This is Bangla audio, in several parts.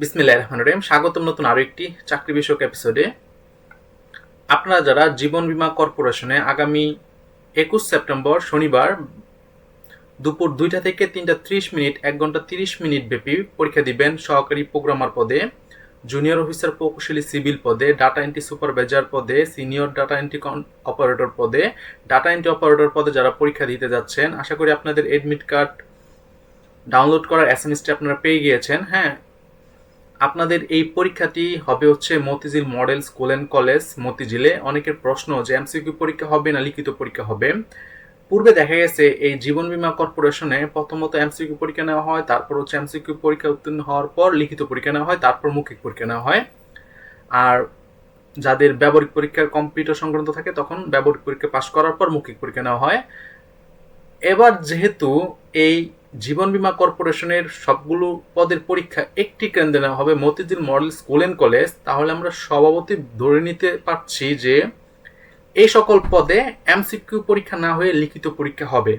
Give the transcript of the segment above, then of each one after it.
বিসমিল্লাহ রহমান রহিম। স্বাগতম নতুন আরও একটি চাকরি বিষয়ক এপিসোডে আপনারা যারা জীবন বীমা কর্পোরেশনে আগামী একুশ সেপ্টেম্বর শনিবার দুপুর দুইটা থেকে তিনটা ত্রিশ মিনিট, এক ঘণ্টা তিরিশ মিনিট ব্যাপী পরীক্ষা দিবেন সহকারী প্রোগ্রামার পদে জুনিয়র অফিসার প্রকৌশলী সিভিল পদে ডাটা এন্ট্রি সুপারভাইজার পদে সিনিয়র ডাটা এন্ট্রি অপারেটর পদে ডাটা এন্ট্রি অপারেটর পদে যারা পরীক্ষা দিতে যাচ্ছেন, আশা করি আপনাদের এডমিট কার্ড ডাউনলোড করার এস এম আপনারা পেয়ে গিয়েছেন। হ্যাঁ আপনাদের এই পরীক্ষাটি হবে হচ্ছে Motijheel model school and college মতিঝিলে। অনেকের প্রশ্ন যে এমসিকিউ পরীক্ষা হবে না, লিখিত পরীক্ষা হবে। পূর্বে দেখা গেছে এই জীবন বীমা কর্পোরেশনে প্রথমত এমসিকিউ পরীক্ষা নেওয়া হয়, তারপর হচ্ছে এমসিকিউ পরীক্ষা উত্তীর্ণ হওয়ার পর লিখিত পরীক্ষা নেওয়া হয়, তারপর মৌখিক পরীক্ষা নেওয়া হয়। আর যাদের ব্যবহারিক পরীক্ষার কম্পিউটার সংক্রান্ত থাকে, তখন ব্যবহারিক পরীক্ষা পাশ করার পর মৌখিক পরীক্ষা নেওয়া হয়। এবার যেহেতু এই জীবন বীমা কর্পোরেশনের সবগুলো পদের পরীক্ষা একটি কেন্দ্রে নেওয়া হবে, Motijheel model school and college. তাহলে আমরা সভাপতি ধরে নিতে পারছি যে এই সকল পদে এমসিকিউ পরীক্ষা না হয়ে লিখিত পরীক্ষা হবে।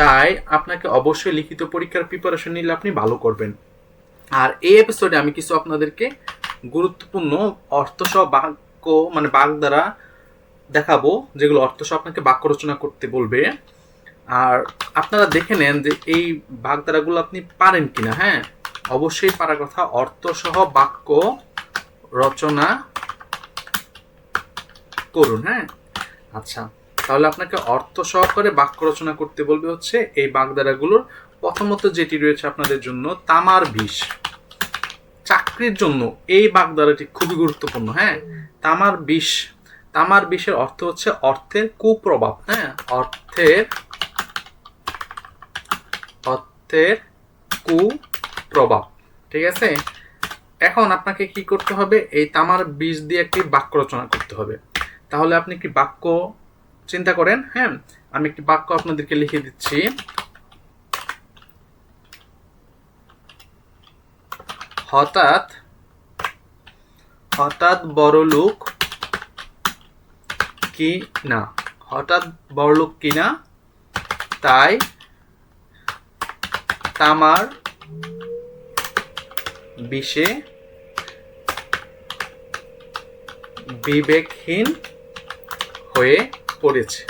তাই আপনাকে অবশ্যই লিখিত পরীক্ষার প্রিপারেশন নিলে আপনি ভালো করবেন। আর এই এপিসোডে আমি কিছু আপনাদেরকে গুরুত্বপূর্ণ অর্থসহ বাক্য মানে বাক দ্বারা দেখাবো, যেগুলো অর্থসহ আপনাকে বাক্য রচনা করতে বলবে। আর আপনারা দেখে নেন যে এই বাগধারাগুলো আপনি পারেন কিনা হ্যাঁ? অবশ্যই পারার কথা, অর্থসহ বাক্য রচনা করুন হ্যাঁ? আচ্ছা তাহলে আপনাকে অর্থ সহকারে বাক্য রচনা করতে বলবে হচ্ছে এই বাগধারাগুলোর প্রথমত যেটি রয়েছে আপনাদের জন্য, তামার বিষ। চাকরির জন্য এই বাগধারাটি খুবই গুরুত্বপূর্ণ হ্যাঁ? তামার বিষ, তামার বিষের অর্থ হচ্ছে অর্থের কুপ্রভাব হ্যাঁ? অর্থের অর্থের কুপ্রভাব। ঠিক আছে? এখন আপনাকে কি করতে হবে? এই তামার বীজ দিয়ে একটি বাক্য রচনা করতে হবে। তাহলে আপনি একটি বাক্য চিন্তা করেন হ্যাঁ? আমি একটি বাক্য আপনাদেরকে লিখে দিচ্ছি। হঠাৎ হঠাৎ বড় লোক কি না হঠাৎ বড় লোক কিনা? তাই তামার বিষে বিবেকহীন হয়ে পড়েছে।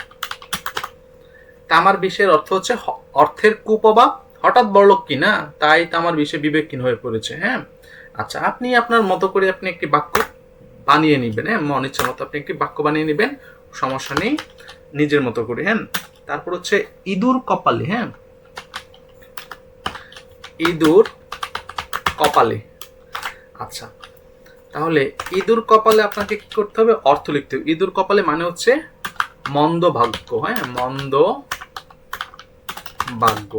তামার বিষের অর্থ হচ্ছে অর্থের কুপ্রভাব হঠাৎ বড়লোক কিনা তাই তামার বিষে বিবেকহীন হয়ে পড়েছে হ্যাঁ? আচ্ছা আপনি আপনার মতো করে আপনি একটি বাক্য বানিয়ে নেবেন হ্যাঁ? মন ইচ্ছা মতো আপনি একটি বাক্য বানিয়ে নেবেন, সমস্যা নেই, নিজের মতো করে হ্যাঁ? তারপর হচ্ছে ইঁদুর কপালে হ্যাঁ? ইঁদুর কপালে। আচ্ছা তাহলে ইঁদুর কপালে আপনাকে কি করতে হবে? অর্থ লিখতে হবে। ইঁদুর কপালে মানে হচ্ছে মন্দ ভাগ্য হ্যাঁ? মন্দ ভাগ্য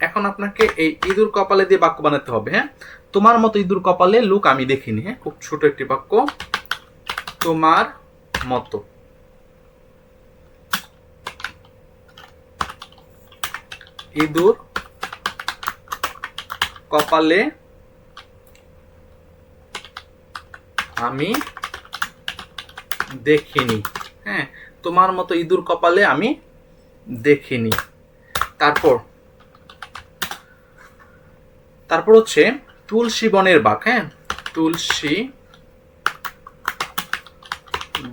এখন আপনাকে এই ইঁদুর কপালে দিয়ে বাক্য বানাতে হবে হ্যাঁ? তোমার মতো ইঁদুর কপালে লুক আমি দেখিনি হ্যাঁ? খুব ছোট একটি বাক্য। তোমার মতো। ইঁদুর কপালে আমি দেখিনি। হ্যাঁ তোমার মতো ইঁদুর কপালে আমি দেখিনি। তারপর তারপর হচ্ছে তুলসী বনের বাঘ হ্যাঁ? তুলসী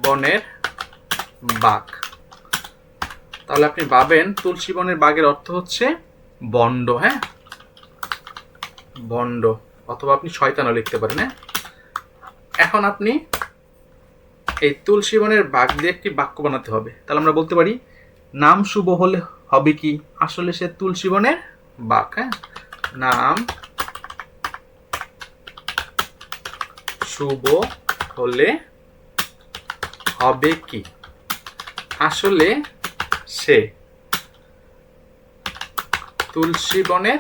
বনের বাঘ। তাহলে আপনি ভাবেন তুলসী বনের বাঘের অর্থ হচ্ছে বন্ড হ্যাঁ? বন্ড অথবা আপনি শয়তানও লিখতে পারেন হ্যাঁ? এখন আপনি এই তুলসী বনের বাঘ দিয়ে একটি বাক্য বানাতে হবে। তাহলে আমরা বলতে পারি, নাম শুভ হলে হবে কি? আসলে সে তুলসী বনের বাঘ হ্যাঁ? নাম শুভ হলে হবে কি? আসলে সে তুলসী বনের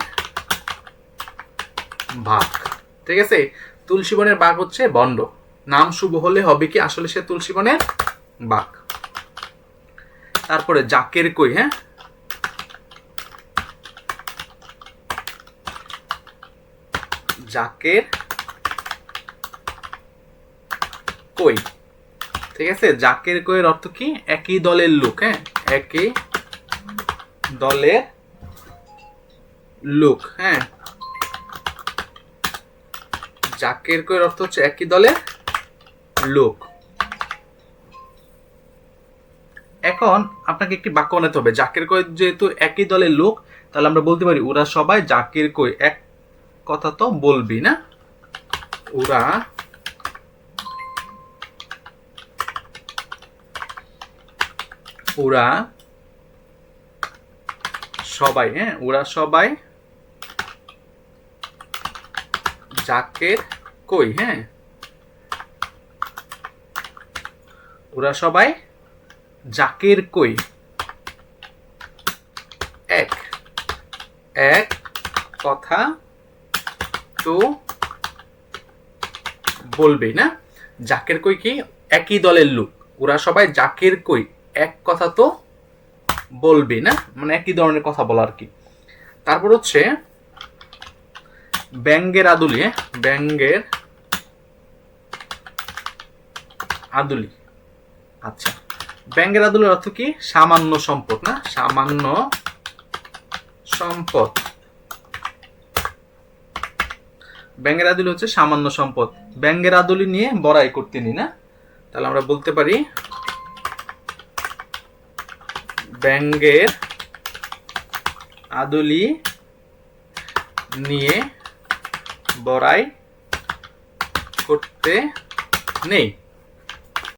বাঘ। ঠিক আছে? তুলসী বনের বাঘ হচ্ছে বন্ড। নাম শুভ হলে হবে কি আসলে সে তুলসী বনের বাঘ। তারপরে জাকের কই হ্যাঁ? জাকের কই? ঠিক আছে? জাকের কইয়ের অর্থ কি? একই দলের লোক হ্যাঁ? একই দলের লোক হ্যাঁ? জাকের অর্থ হচ্ছে একই দলের লোক। এখন আপনাকে একটি বাক্য বানাতে হবে। জাকের কই যেহেতু একই দলের লোক, তাহলে আমরা বলতে পারি ওরা সবাই জাকের কই। এক কথা তো বলবি, না? ওরা ওরা সবাই হ্যাঁ? ওরা সবাই জাকের কই হ্যাঁ? ওরা সবাই জাকের কই? এক। এক কথা তো বলবেই, না? জাকের কই কি? একই দলের লোক। ওরা সবাই জাকের কই? এক কথা তো বলবি না? মানে একই ধরনের কথা বলা আর কি? তারপর হচ্ছে ব্যাঙ্গের আদুলি হ্যাঁ? ব্যাঙ্গের আদুলি। আচ্ছা। ব্যাঙ্গের আদুলির অর্থ কি? সামান্য সম্পদ, না? সামান্য সম্পদ। ব্যাঙ্গের আদুলি হচ্ছে সামান্য সম্পদ। ব্যাঙ্গের আদুলি নিয়ে বড়াই করতে নি না? তাহলে আমরা বলতে পারি ব্যাঙ্গের আদুলি নিয়ে বড়াই করতে নেই।